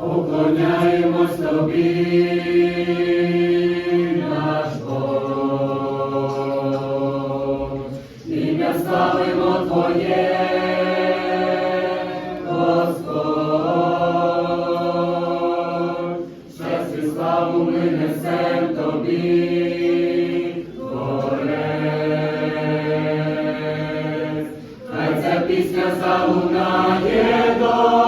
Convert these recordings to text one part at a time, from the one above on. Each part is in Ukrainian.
поклоняємось тобі, наш Бог. Ім'я славимо Твоє, Господь, щастя і славу ми несем тобі, Творець. Хай ця пісня залунає до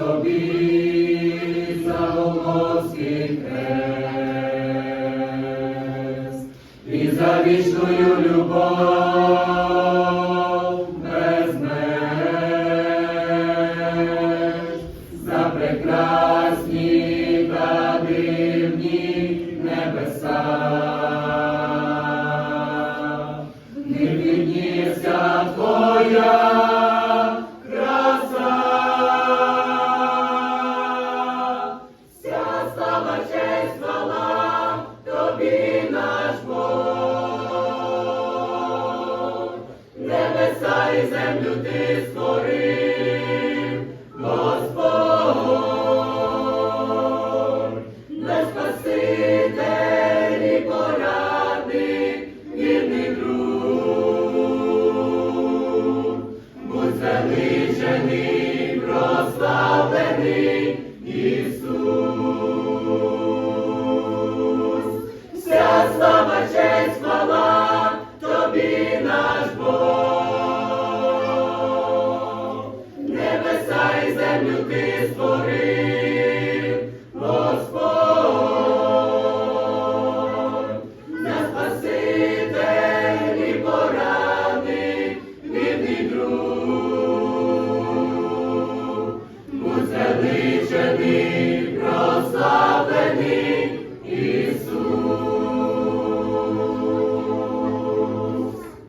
тобі за Голгофський хрест і вічною любов без меж, за прекрасні та небеса. Не піднісся твоя звеличений, прославлений Ісус. Вся слава, честь, хвала тобі наш Бог. Небеса і землю ти створив, Krishna